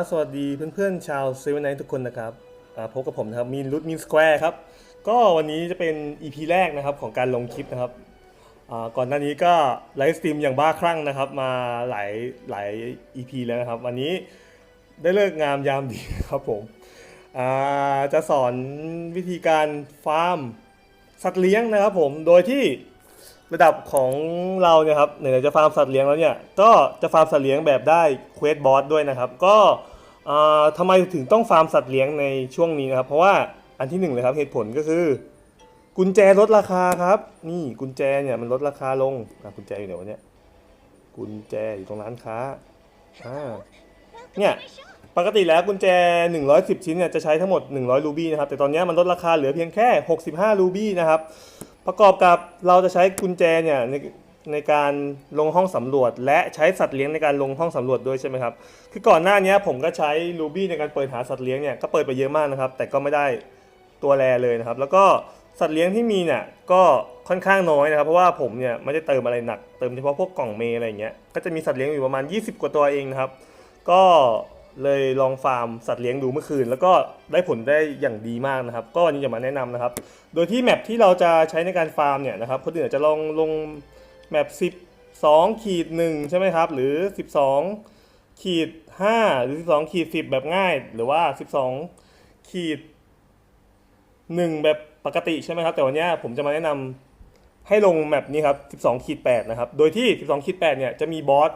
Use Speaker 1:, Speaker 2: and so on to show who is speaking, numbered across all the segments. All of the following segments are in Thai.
Speaker 1: บสวัสดีเพื่อนๆชาวเซเว่นไนทุกคนนะครับพบกับผมนะครับมีนรุดมินสแควร์ครับ ก็วันนี้จะเป็น EP แรกนะครับของการลงคลิปนะครับก่อนหน้านี้ก็ไลฟ์สตรีมอย่างบ้าคลั่งนะครับ มาหลายหลาย EP แล้วนะครับ วันนี้ได้เลิกงามยามดีครับผมจะสอนวิธีการฟาร์มสัตว์เลี้ยงนะครับผมโดยที่ ระดับของเราเนี่ยครับไหนๆจะฟาร์มสัตว์เลี้ยงแล้วเนี่ยก็จะฟาร์มสัตว์เลี้ยงแบบได้เควสบอสด้วยนะครับ ก็ทำไมถึงต้องฟาร์มสัตว์เลี้ยงในช่วงนี้นะครับ เพราะว่าอันที่หนึ่งเลยครับเหตุผลก็คือ กุญแจลดราคาครับ นี่กุญแจเนี่ยมันลดราคาลงกุญแจอยู่ไหนวะเนี่ยกุญแจอยู่ตรงร้านค้าอ่าเนี่ยปกติแล้วกุญแจ 110 ชิ้นเนี่ยจะใช้ทั้งหมด 100 รูบี้นะครับ แต่ตอนนี้มันลดราคาเหลือเพียงแค่ 65 รูบี้นะครับ ประกอบกับเราจะใช้กุญแจเนี่ยในในการลงห้องสำรวจ และใช้สัตว์เลี้ยงในการลงห้องสำรวจด้วยใช่ไหมครับ คือก่อนหน้านี้ผมก็ใช้รูบี้ในการเปิดหาสัตว์เลี้ยงเนี่ยก็เปิดไปเยอะมากนะครับ แต่ก็ไม่ได้ตัวแรเลยนะครับ แล้วก็สัตว์เลี้ยงที่มีเนี่ยก็ค่อนข้างน้อยนะครับ เพราะว่าผมเนี่ยไม่ได้เติมอะไรหนัก เติมเฉพาะพวกกล่องเมอะไรเงี้ย ก็จะมีสัตว์เลี้ยงอยู่ประมาณ 20 กว่าตัวเองนะครับ ก็ เลยลองฟาร์มสัตว์เลี้ยงดูเมื่อคืน แล้วก็ได้ผลได้อย่างดีมากนะครับ ก็วันนี้จะมาแนะนำนะครับ โดยที่แมปที่เราจะใช้ในการฟาร์มเนี่ยนะครับคนอื่นอาจจะลองลงแมป12ขีด1ใช่ไหมครับ หรือ 12ขีด5หรือ 12ขีด10 แบบง่าย หรือว่า 12ขีด1แบบปกติใช่ไหมครับ แต่วันนี้ผมจะมาแนะนำให้ลงแมปนี้ครับ 12ขีด8นะครับ โดยที่ 12ขีด8เนี่ยจะมีบอส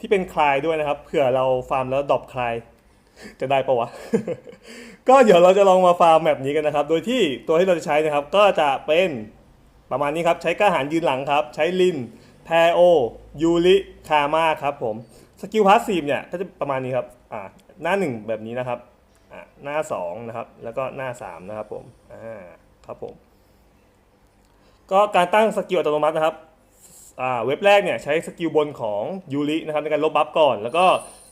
Speaker 1: ที่เป็นคลายด้วยนะครับเผื่อเราฟาร์มแล้วดรอปคลายจะได้ปะวะ ก็เดี๋ยวเราจะลองมาฟาร์มแมปนี้กันนะครับ โดยที่ตัวที่เราจะใช้นะครับ ก็จะเป็นประมาณนี้ครับ ใช้กล้าหารยืนหลังครับ ใช้ลิน แพโอ ยูริคามาครับผม สกิลพาสซีฟเนี่ยก็จะประมาณนี้ครับ อ่า หน้าหนึ่งแบบนี้นะครับ อ่า หน้าสองนะครับ แล้วก็หน้าสามนะครับผม อ่า ครับผม ก็การตั้งสกิลอัตโนมัตินะครับ เว็บแรกเนี่ยใช้สกิลบนของยูรินะครับในการลบบัฟก่อน แล้วก็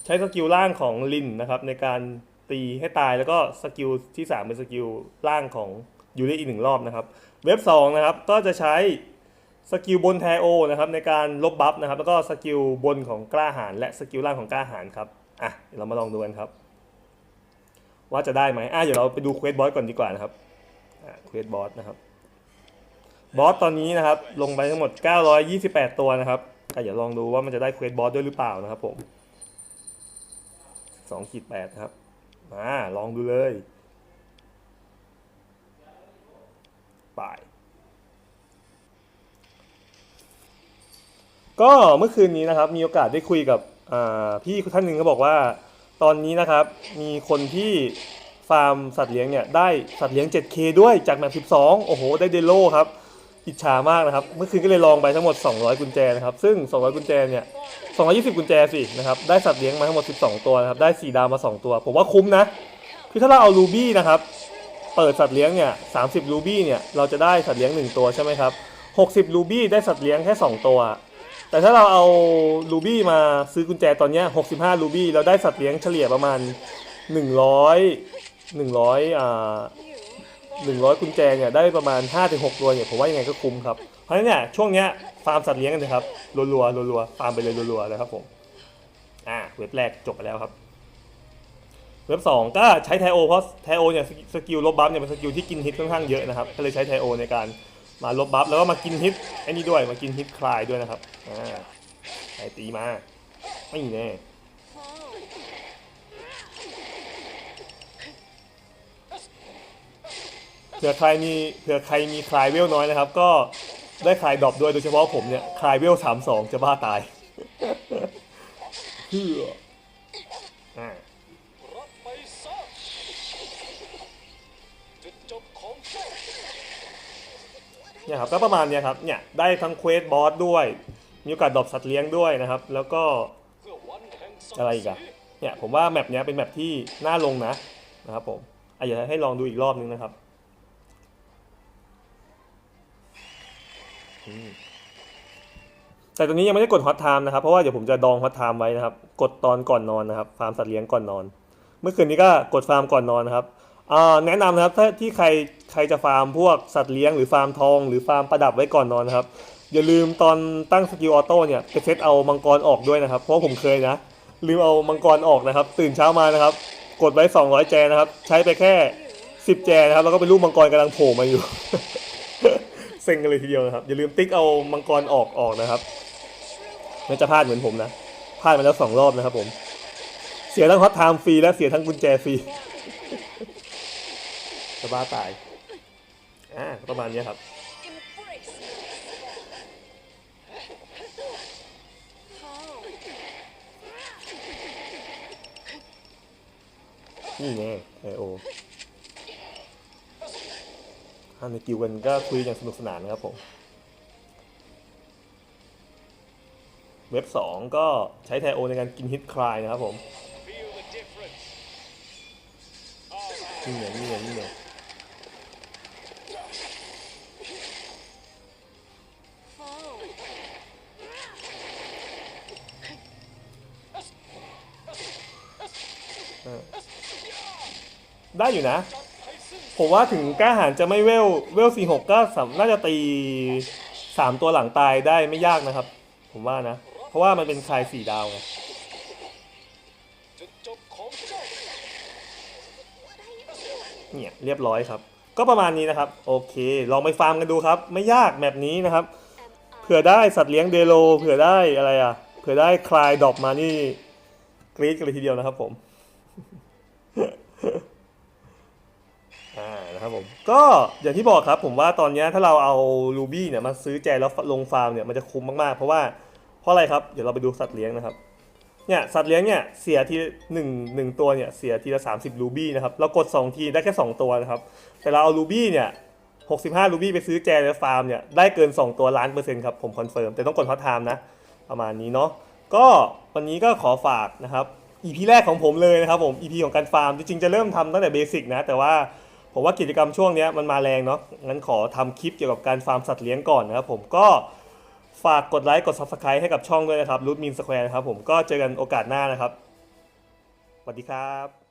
Speaker 1: ใช้สกิลล่างของลินนะครับในการตีให้ตายแล้วก็สกิลที่ 3 เป็นสกิลล่างของยูริอีกหนึ่งรอบนะครับ เว็บ2นะครับก็จะใช้สกิลบนแทโอนะครับในการลบบัฟนะครับแล้วก็สกิลบนของกล้าหาญและสกิลล่างของกล้าหาญครับอะเรามาลองดูกันครับ ว่าจะได้ไหมอะเดี๋ยวเราไปดูเควสบอสก่อนดีกว่านะครับเควสบอสนะครับ บอสตอนนี้นะครับ ลงไปทั้งหมด 928 ตัวนะครับอะเดี๋ยวลองดูว่ามันจะได้เควสบอสด้วยหรือเปล่านะครับผม2ขีด8ครับ มาลองดูเลยไปก็เมื่อคืนนี้นะครับ มีโอกาสได้คุยกับอ่าพี่ท่านหนึ่งก็บอกว่า ตอนนี้นะครับ มีคนที่ฟาร์มสัตว์เลี้ยงเนี่ย ได้สัตว์เลี้ยง 7K ด้วยจากแมป12 โอ้โห ได้เดโลครับ อิจฉามากนะครับ เมื่อคืนก็เลยลองไปทั้งหมด 200 กุญแจนะครับ ซึ่ง 200 กุญแจเนี่ย 220 กุญแจสินะครับ ได้สัตว์เลี้ยงมาทั้งหมด 12 ตัวนะครับ ได้ 4 ดาวมา 2 ตัว ผมว่าคุ้มนะ คือถ้าเราเอารูบี้นะครับ เปิดสัตว์เลี้ยงเนี่ย 30 รูบี้เนี่ย เราจะได้สัตว์เลี้ยง 1 ตัวใช่ไหมครับ 60 รูบี้ได้สัตว์เลี้ยงแค่ 2 ตัว แต่ถ้าเราเอารูบี้มาซื้อกุญแจตอนนี้65 รูบี้ เราได้สัตว์เลี้ยงเฉลี่ยประมาณ 100 100อ่า หนึ่งร้อยกุญแจเนี่ยได้ประมาณ5้าถึงหตัวเนี่ยผมว่ายังไงก็คุ้มครับ เพราะฉะนั้นเนี่ยช่วงเนี้ยฟาร์มสัตว์เลี้ยงกันนะครับรัวๆรัวๆฟาร์มไปเลยรัวๆเลยครับผมอ่าเว็บแรกจบไปแล้วครับ เว็บสองก็ใช้ไทโอเพราะไทโอเนี่ยสกิลลบบัฟเนี่ยเป็นสกิลที่กินฮิตค่อนข้างเยอะนะครับก็เลยใช้ไทโอในการมาลบบัฟแล้วก็มากินฮิตไอ้นี่ด้วยมากินฮิตคลายด้วยนะครับอ่าไอตีมาไม่แน่ ผื่อใครมีเผื่อใครมีคลายเวลน้อยนะครับ ก็ได้คลายดรอปด้วยโดยเฉพาะผมเนี่ยคลายเวลสามสองจะบ้าตายเพื่ออ่า
Speaker 2: เนี่
Speaker 1: ยครับก็ประมาณเนี้ยครับเนี่ยได้ทั้งเควสบอสด้วย มีโอกาสดรอปสัตว์เลี้ยงด้วยนะครับ แล้วก็
Speaker 2: อะ
Speaker 1: ไรอีกอะเนี่ยผมว่าแมปเนี้ยเป็นแมปที่น่าลงนะนะครับผมอะอยาให้ลองดูอีกรอบนึงนะครับอืม แต่ตอนนี้ยังไม่ได้กดฮอตไทม์นะครับ เพราะว่าเดี๋ยวผมจะดองฮอตไทม์ไว้นะครับ กดตอนก่อนนอนนะครับ ฟาร์มสัตว์เลี้ยงก่อนนอน เมื่อคืนนี้ก็กดฟาร์มก่อนนอนนะครับแนะนำนะครับถ้าที่ใครใครจะฟาร์มพวกสัตว์เลี้ยงหรือฟาร์มทอง หรือฟาร์มประดับไว้ก่อนนอนนะครับ อย่าลืมตอนตั้งสกิลออโต้เนี่ยไปเซตเอามังกรออกด้วยนะครับ เพราะผมเคยนะลืมเอามังกรออกนะครับ ตื่นเช้ามานะครับ กดไว้ 200 แจนะครับ ใช้ไปแค่ 10 แจนะครับแล้วก็เป็นรูปมังกรกำลังโผล่มาอยู่ เซ็งกันเลยทีเดียวนะครับ อย่าลืมติ๊กเอามังกรออกออกนะครับไม่จะพลาดเหมือนผมนะพลาดมาแล้วสองรอบนะครับผม เสียทั้งฮอตไทม์ฟรีและเสียทั้งกุญแจฟรีจะบ้าตายอ่าประมาณนี้ครับนี่แน่ไอโอ้ ในกิวกันก็คุยอย่างสนุกสนานนะครับผม เว็บ 2 ก็ใช้ไทโอในการกินฮิตคลายนะครับผม
Speaker 2: Feel the difference.
Speaker 1: นี่ไงนี่ไงนี่ไง
Speaker 3: How?
Speaker 1: ได้อยู่นะ ผมว่าถึงกล้าหารจะไม่เวลเวล46ก็สามน่าจะตี3ตัวหลังตายได้ไม่ยากนะครับ ผมว่านะ เพราะว่ามันเป็นคลาย4ดาวไง
Speaker 2: เจ้า
Speaker 1: เนี่ยเรียบร้อยครับ ก็ประมาณนี้นะครับ โอเค ลองไปฟาร์มกันดูครับ ไม่ยากแบบนี้นะครับ เผื่อได้สัตว์เลี้ยงเดโล เผื่อได้อะไรอะ เผื่อได้คลายดอกมานี่กรี๊ดกันเลยทีเดียวนะครับผม ครับผมก็อย่างที่บอกครับผมว่าตอนนี้ถ้าเราเอารูบี้เนี่ยมาซื้อแจแล้วลงฟาร์มเนี่ยมันจะคุ้มมากๆ เพราะว่าเพราะอะไรครับเดี๋ยวเราไปดูสัตว์เลี้ยงนะครับเนี่ยสัตว์เลี้ยงเนี่ยเสียทีหนึ่งหนึ่งตัวเนี่ยเสียทีละ30รูบี้นะครับเรากด2ทีได้แค่2ตัวนะครับแต่เราเอารูบี้เนี่ย65รูบี้ไปซื้อแจในฟาร์มเนี่ยได้เกิน2ตัวล้านเปอร์เซ็นต์ครับผมคอนเฟิร์มแต่ต้องกดฮอตไทม์นะประมาณนี้เนาะก็วันนี้ก็ขอฝากนะครับ EP แรกของผมเลยนะครับผม EP ของการฟาร์มจริงๆจะเริ่มทำตั้งแต่เบสิกนะแต่ว่า ผมว่ากิจกรรมช่วงนี้มันมาแรงเนาะงั้นขอทำคลิปเกี่ยวกับการฟาร์มสัตว์เลี้ยงก่อนนะครับผมก็ฝากกดไลค์กด Subscribe ให้กับช่องด้วยนะครับรูทมีนสแควร์นะครับผมก็เจอกันโอกาสหน้านะครับสวัสดีครับ